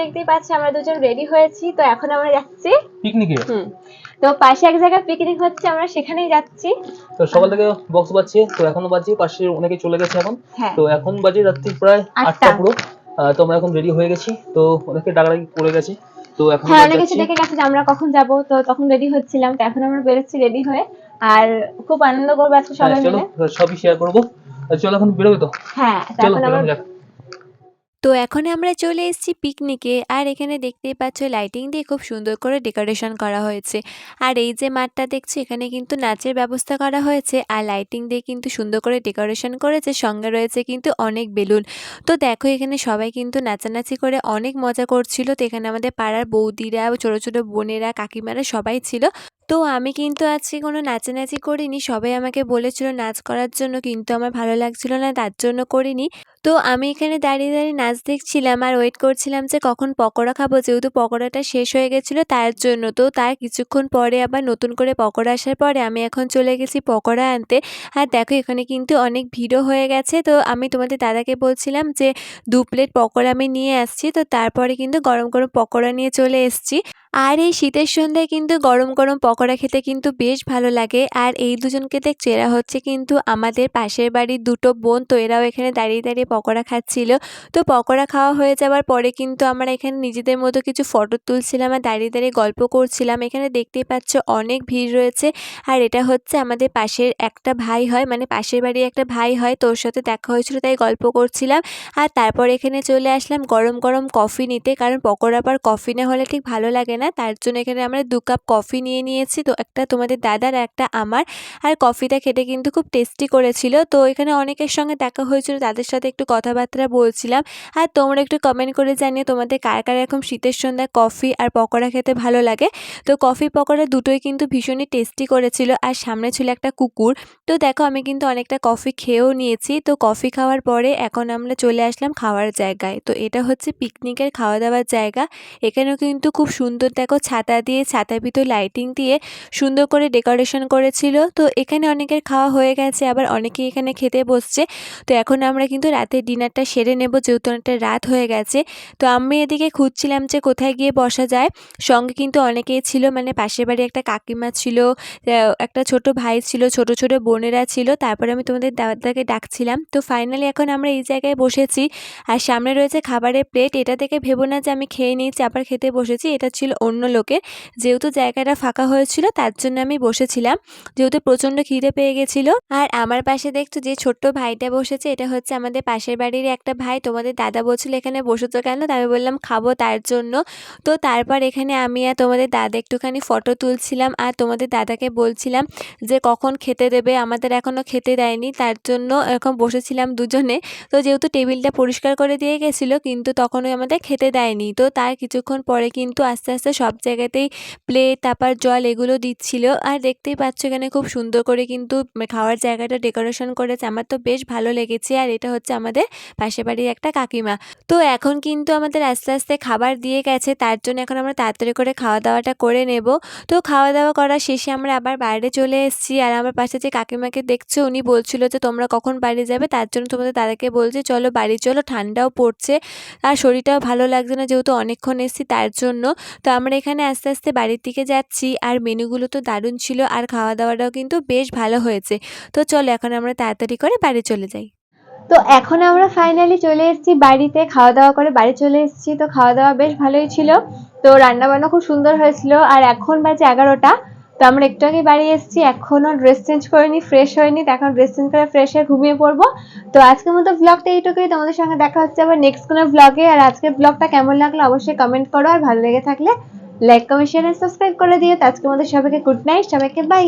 দেখতেই পাচ্ছি আমরা দুজন রেডি হয়েছি তো এখন আমরা যাচ্ছি পিকনিকে। হুম তো পাশে এক জায়গায় পিকনিক হচ্ছে আমরা সেখানেই যাচ্ছি। তো সকাল থেকে বক্স বাজছে তো এখনও বাজছে পাশে অনেকে চলে গেছে এখন। হ্যাঁ। তো এখন বাজে রাত্রি প্রায় আটটা। পুরো। তো আমরা এখন রেডি হয়ে গেছি তো অনেকে ডাকাডাকি পড়ে গেছে তো এখন হ্যাঁ অনেক। দেখে গেছে যে আমরা কখন যাব তো তখন রেডি হচ্ছিলাম তো এখন আমরা বেরোচ্ছি রেডি হয়ে। আর খুব আনন্দ করব আজকে হ্যাঁ সবাই মিলে। সবই শেয়ার করব। চলো এখন বেরোবে তো? হ্যাঁ চলো এখন আমরা তো এখন আমরা চলে এসেছি পিকনিকে আর এখানে দেখতেই পাচ্ছ লাইটিং দিয়ে খুব সুন্দর করে ডেকোরেশন করা হয়েছে। আর এই যে মাঠটা দেখছ, এখানে কিন্তু নাচের ব্যবস্থা করা হয়েছে। আর লাইটিং দিয়ে কিন্তু সুন্দর করে ডেকোরেশন করেছে। সঙ্গে রয়েছে কিন্তু অনেক বেলুন। তো দেখো, এখানে সবাই কিন্তু নাচানাচি করে অনেক মজা করছিল। তো এখানে আমাদের পাড়ার বৌদিরা, ছোটো ছোটো বোনেরা, কাকিমারা সবাই ছিল। তো আমি কিন্তু আজকে কোনো নাচানাচি করিনি। সবাই আমাকে বলেছিল নাচ করার জন্য, কিন্তু আমার ভালো লাগছিল না, তার জন্য করিনি। তো আমি এখানে দাঁড়িয়ে দাঁড়িয়ে নাচ দেখছিলাম আর ওয়েট করছিলাম যে কখন পকোড়া খাব। যেহেতু পকোড়াটা শেষ হয়ে গেছিল তার জন্য। তো তার কিছুক্ষণ পরে আবার নতুন করে পকোড়া আসার পরে আমি এখন চলে গেছি পকোড়া আনতে। আর দেখো এখানে কিন্তু অনেক ভিড়ও হয়ে গেছে। তো আমি তোমাদের দাদাকে বলছিলাম যে দু প্লেট পকোড়া আমি নিয়ে আসছি। তো তারপরে কিন্তু গরম গরম পকোড়া নিয়ে চলে এসেছি। আর এই শীতের সন্ধ্যায় কিন্তু গরম গরম পকোড়া খেতে কিন্তু বেশ ভালো লাগে। আর এই দুজনকে দেখছ এরা হচ্ছে কিন্তু আমাদের পাশের বাড়ির দুটো বোন, তো এরাও এখানে দাঁড়িয়ে দাঁড়িয়ে পকোড়া খাচ্ছিল। তো পকোড়া খাওয়া হয়ে যাওয়ার পরে কিন্তু আমরা এখানে নিজেদের মতো কিছু ফটো তুলছিলাম আর দাঁড়িয়ে দাঁড়িয়ে গল্প করছিলাম। এখানে দেখতেই পাচ্ছ অনেক ভিড় রয়েছে। আর এটা হচ্ছে আমাদের পাশের একটা ভাই হয় মানে পাশের বাড়ির একটা ভাই হয়, তোর সাথে দেখা হয়েছিল তাই গল্প করছিলাম। আর তারপর এখানে চলে আসলাম গরম গরম কফি নিতে, কারণ পকোড়া পর কফি না হলে ঠিক ভালো লাগে না। তার জন্য এখানে আমরা দু কাপ কফি নিয়ে নিয়ে নিয়েছি তো একটা তোমাদের দাদার, একটা আমার। আর কফিটা খেতে কিন্তু খুব টেস্টি করেছিল। তো এখানে অনেকের সঙ্গে দেখা হয়েছিল, তাদের সাথে একটু কথাবার্তা বলছিলাম। আর তোমরা একটু কমেন্ট করে জানিয়ে তোমাদের কার কার এরকম শীতের সন্ধ্যায় কফি আর পকোড়া খেতে ভালো লাগে। তো কফি, পকোড়া দুটোই কিন্তু ভীষণই টেস্টি করেছিল। আর সামনে ছিল একটা কুকুর। তো দেখো, আমি কিন্তু অনেকটা কফি খেয়েও নিয়েছি। তো কফি খাওয়ার পরে এখন আমরা চলে আসলাম খাওয়ার জায়গায়। তো এটা হচ্ছে পিকনিকের খাওয়া দাওয়ার জায়গা। এখানেও কিন্তু খুব সুন্দর, দেখো, ছাতা দিয়ে, ছাতার ভিতর লাইটিং দিয়ে সুন্দর করে ডেকোরেশন করেছিল। তো এখানে অনেকের খাওয়া হয়ে গেছে, আবার অনেকেই এখানে খেতে বসছে। তো এখন আমরা কিন্তু রাতের ডিনারটা সেরে নেব, যেহেতু অনেকটা রাত হয়ে গেছে। তো আমি এদিকে খুঁজছিলাম যে কোথায় গিয়ে বসা যায়। সঙ্গে কিন্তু অনেকেই ছিল মানে পাশের বাড়ি একটা কাকিমা ছিল একটা ছোট ভাই ছিল, ছোট ছোট বোনেরা ছিল। তারপরে আমি তোমাদের দাদাকে ডাকছিলাম। তো ফাইনালি এখন আমরা এই জায়গায় বসেছি। আর সামনে রয়েছে খাবারের প্লেট এটা থেকে ভেবো না যে আমি খেয়ে নিয়েছি, আবার খেতে বসেছি। এটা ছিল অন্য লোকের। যেহেতু জায়গাটা ফাঁকা হয়েছিল তার জন্য আমি বসেছিলাম। যেহেতু প্রচণ্ড খিদে পেয়ে গেছিল। আর আমার পাশে দেখছ যে ছোট্ট ভাইটা বসেছে, এটা হচ্ছে আমাদের পাশের বাড়ির একটা ভাই। তোমাদের দাদা বলছিল, এখানে বসেছো কেন? তা আমি বললাম, খাব তার জন্য। তো তারপর এখানে আমি আর তোমাদের দাদা একটুখানি ফটো তুলছিলাম। আর তোমাদের দাদাকে বলছিলাম যে, কখন খেতে দেবে? আমাদের এখনও খেতে দেয়নি, তার জন্য এরকম বসেছিলাম দুজনে। তো যেহেতু টেবিলটা পরিষ্কার করে দিয়ে গেছিল, কিন্তু তখনই আমাদের খেতে দেয়নি। তো তার কিছুক্ষণ পরে কিন্তু আস্তে আস্তে সব জায়গাতেই প্লেট তারপর জল এগুলো দিচ্ছিল। আর দেখতেই পাচ্ছ এখানে খুব সুন্দর করে কিন্তু খাওয়ার জায়গাটা ডেকোরেশন করেছে। আমার তো বেশ ভালো লেগেছে। আর এটা হচ্ছে আমাদের পাশের বাড়ির একটা কাকিমা। তো এখন কিন্তু আমাদের আস্তে আস্তে খাবার দিয়ে গেছে। তার জন্য এখন আমরা তাড়াতাড়ি করে খাওয়া দাওয়াটা করে নেব। তো খাওয়া দাওয়া করার শেষে আমরা আবার বাইরে চলে এসেছি। আর আমার পাশে যে কাকিমাকে দেখছ, উনি বলছিল যে, তোমরা কখন বাড়ি যাবে? তার জন্য তোমাদের দাদাকে বলছে, চলো বাড়ি চলো, ঠান্ডাও পড়ছে। আর শরীরটাও ভালো লাগছে না যেহেতু অনেকক্ষণ এসেছি তার জন্য। তো আমরা এখানে আস্তে আস্তে বাড়ির দিকে যাচ্ছি। আর মেনুগুলো তো দারুণ ছিল আর খাওয়া দাওয়াটাও কিন্তু বেশ ভালো হয়েছে। তো চলো এখন আমরা তাড়াতাড়ি করে বাড়ি চলে যাই। তো এখন আমরা ফাইনালি চলে এসেছি বাড়িতে খাওয়া দাওয়া করে বাড়ি চলে এসেছি। তো খাওয়া দাওয়া বেশ ভালোই ছিল। তো রান্না বান্না খুব সুন্দর হয়েছিল। আর এখন বাজে এগারোটা। তো আমরা একটু আগে বাড়ি এসেছি। এখনও ড্রেস চেঞ্জ করিনি ফ্রেশ হয়নি। তো এখন ড্রেস চেঞ্জ করে ফ্রেশ হয়ে ঘুমিয়ে পড়ব। তো আজকের মতো ব্লগটা এইটুকুই। তোমাদের সঙ্গে দেখা হচ্ছে আবার নেক্সট কোনো ব্লগে আর আজকের ব্লগটা কেমন লাগল অবশ্যই কমেন্ট করো। আর ভালো লেগে থাকলে লাইক কমেন্ট শেয়ার সাবস্ক্রাইব করে দিও। আজকের মতো সবাইকে গুড নাইট সবাইকে বাই